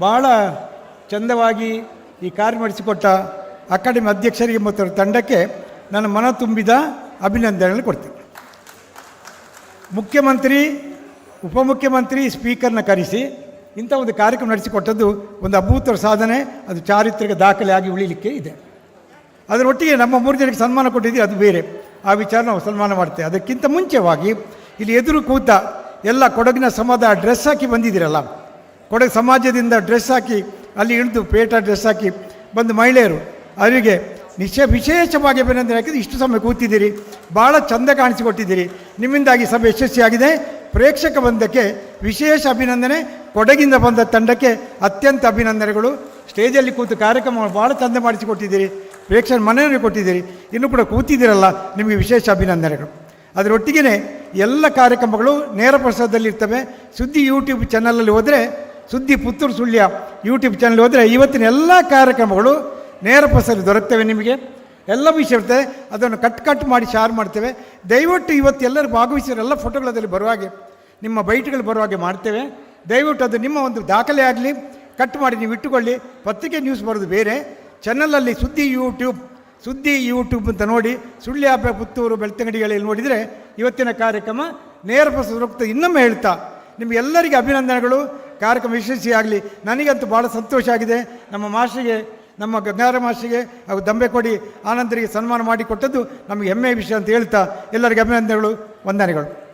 ಭಾಳ ಚಂದವಾಗಿ ಈ ಕಾರ್ಯ ನಡೆಸಿಕೊಟ್ಟ ಅಕಾಡೆಮಿ ಅಧ್ಯಕ್ಷರಿಗೆ ಮತ್ತು ತಂಡಕ್ಕೆ ನನ್ನ ಮನ ತುಂಬಿದ ಅಭಿನಂದನೆಗಳು ಕೊಡ್ತೀನಿ. ಮುಖ್ಯಮಂತ್ರಿ, ಉಪಮುಖ್ಯಮಂತ್ರಿ, ಸ್ಪೀಕರ್ನ ಕರೆಸಿ ಇಂಥ ಒಂದು ಕಾರ್ಯಕ್ರಮ ನಡೆಸಿಕೊಟ್ಟದ್ದು ಒಂದು ಅಭೂತರ ಸಾಧನೆ, ಅದು ಚಾರಿತ್ರಿಕ ದಾಖಲೆ ಆಗಿ ಉಳಿಲಿಕ್ಕೆ ಇದೆ. ಅದರೊಟ್ಟಿಗೆ ನಮ್ಮ ಮೂರು ಜನಕ್ಕೆ ಸನ್ಮಾನ ಕೊಟ್ಟಿದ್ದೀವಿ ಅದು ಬೇರೆ. ಆ ವಿಚಾರ ನಾವು ಸನ್ಮಾನ ಮಾಡ್ತೇವೆ. ಅದಕ್ಕಿಂತ ಮುಂಚೆವಾಗಿ ಇಲ್ಲಿ ಎದುರು ಕೂತ ಎಲ್ಲ ಕೊಡಗಿನ ಸಮುದಾಯ ಡ್ರೆಸ್ ಹಾಕಿ ಬಂದಿದ್ದೀರಲ್ಲ ಕೊಡಗು ಸಮಾಜದಿಂದ ಡ್ರೆಸ್ ಹಾಕಿ, ಅಲ್ಲಿ ಇಳಿದು ಪೇಟ ಡ್ರೆಸ್ ಹಾಕಿ ಬಂದು ಮಹಿಳೆಯರು, ಅವರಿಗೆ ನಿಶ್ಚಯ ವಿಶೇಷವಾಗಿ ಅಭಿನಂದನೆ ಹಾಕಿದ್ರೆ ಇಷ್ಟು ಸಮಯ ಕೂತಿದ್ದೀರಿ ಭಾಳ ಚಂದ ಕಾಣಿಸಿಕೊಟ್ಟಿದ್ದೀರಿ. ನಿಮ್ಮಿಂದಾಗಿ ಸಭೆ ಯಶಸ್ವಿಯಾಗಿದೆ. ಪ್ರೇಕ್ಷಕ ಬಂದಕ್ಕೆ ವಿಶೇಷ ಅಭಿನಂದನೆ. ಕೊಡಗಿಂದ ಬಂದ ತಂಡಕ್ಕೆ ಅತ್ಯಂತ ಅಭಿನಂದನೆಗಳು. ಸ್ಟೇಜಲ್ಲಿ ಕೂತು ಕಾರ್ಯಕ್ರಮ ಭಾಳ ಚಂದ ಮಾಡಿಸಿಕೊಟ್ಟಿದ್ದೀರಿ. ಪ್ರೇಕ್ಷಕ ಮನೆಯವರಿಗೆ ಕೊಟ್ಟಿದ್ದೀರಿ. ಇನ್ನೂ ಕೂಡ ಕೂತಿದ್ದೀರಲ್ಲ, ನಿಮಗೆ ವಿಶೇಷ ಅಭಿನಂದನೆಗಳು. ಅದರೊಟ್ಟಿಗೆ ಎಲ್ಲ ಕಾರ್ಯಕ್ರಮಗಳು ನೇರ ಪ್ರಸಾರದಲ್ಲಿ ಇರ್ತವೆ ಸುದ್ದಿ ಯೂಟ್ಯೂಬ್ ಚಾನಲಲ್ಲಿ ಹೋದರೆ ಸುದ್ದಿ ಪುತ್ತೂರು ಸುಳ್ಯ ಯೂಟ್ಯೂಬ್ ಚಾನಲ್ ಹೋದರೆ ಇವತ್ತಿನ ಎಲ್ಲ ಕಾರ್ಯಕ್ರಮಗಳು ನೇರ ಪ್ರಸಾರ ದೊರಕ್ತವೆ ನಿಮಗೆ. ಎಲ್ಲ ವಿಷಯ ಇರ್ತದೆ ಅದನ್ನು ಕಟ್ ಕಟ್ ಮಾಡಿ ಶೇರ್ ಮಾಡ್ತೇವೆ. ದಯವಿಟ್ಟು ಇವತ್ತು ಎಲ್ಲರೂ ಭಾಗವಹಿಸಿರೋ ಎಲ್ಲ ಫೋಟೋಗಳು ಅದರಲ್ಲಿ ಬರುವ ಹಾಗೆ, ನಿಮ್ಮ ಬೈಟ್ಗಳು ಬರುವ ಹಾಗೆ ಮಾಡ್ತೇವೆ. ದಯವಿಟ್ಟು ಅದು ನಿಮ್ಮ ಒಂದು ದಾಖಲೆ ಆಗಲಿ, ಕಟ್ ಮಾಡಿ ನೀವು ಇಟ್ಟುಕೊಳ್ಳಿ. ಪತ್ರಿಕೆ ನ್ಯೂಸ್ ಬರೋದು ಬೇರೆ. ಚಾನಲಲ್ಲಿ ಸುದ್ದಿ ಯೂಟ್ಯೂಬ್ ಸುದ್ದಿ ಯೂಟ್ಯೂಬ್ ಅಂತ ನೋಡಿ, ಸುಳ್ಯ ಪುತ್ತೂರು ಬೆಳ್ತಂಗಡಿಗಳಲ್ಲಿ ನೋಡಿದರೆ ಇವತ್ತಿನ ಕಾರ್ಯಕ್ರಮ ನೇರ ಪ್ರಸಾರ ದೊರಕುತ್ತದೆ ಇನ್ನೊಮ್ಮೆ ಹೇಳ್ತಾ, ನಿಮಗೆಲ್ಲರಿಗೆ ಅಭಿನಂದನೆಗಳು. ಕಾರ್ಯಕ್ರಮ ಯಶಸ್ವಿಯಾಗಲಿ ನನಗಂತೂ ಭಾಳ ಸಂತೋಷ ಆಗಿದೆ. ನಮ್ಮ ಮಾಸ್ಟರಿಗೆ, ನಮ್ಮ ಗಂಗಾರ ಮಾಸ್ಟರಿಗೆ ಹಾಗೂ ದಂಬೆಕೊಡಿ ಆನಂದರಿಗೆ ಸನ್ಮಾನ ಮಾಡಿಕೊಟ್ಟದ್ದು ನಮಗೆ ಹೆಮ್ಮೆಯ ವಿಷಯ ಅಂತ ಹೇಳ್ತಾ ಎಲ್ಲರಿಗೆ ಅಭಿನಂದನೆಗಳು, ವಂದನೆಗಳು.